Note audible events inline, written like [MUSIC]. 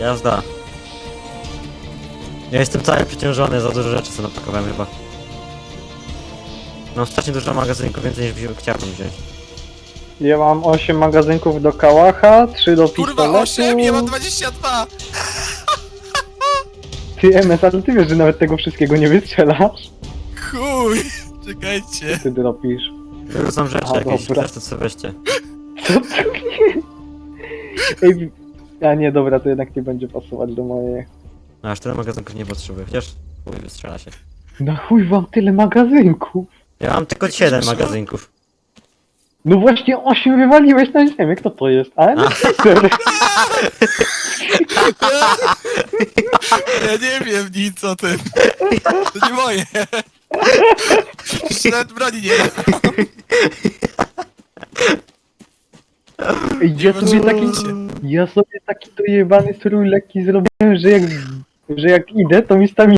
Jazda. Ja jestem cały przeciążony, za dużo rzeczy sobie napakowałem chyba. Mam strasznie dużo magazynków, więcej niż chciałbym wziąć. Ja mam 8 magazynków do kałacha, 3 do Kurwa, pistoletu. 8, ja mam 22! [LAUGHS] Ty MS, ale ty wiesz, że nawet tego wszystkiego nie wystrzelasz? Chuj! Czekajcie. Ty dropisz. Są rzeczy A, jakieś, dobra. też to co weźcie. [LAUGHS] Co to nie? Ej, a nie, dobra, to jednak nie będzie pasować do mojej. No aż tyle magazynków nie potrzebuję, chociaż chuj, wystrzela się. Na chuj wam tyle magazynków. Ja mam tylko 7 magazynków. No właśnie 8 wywaliłeś na ziemię, kto to jest? Ale no, Ja nie wiem nic o tym. To nie moje. Nawet broni nie ma. Ej, ja Nie sobie taki. Ja sobie taki dojebany strój lekki zrobiłem, że jak, że jak idę, to mi stamina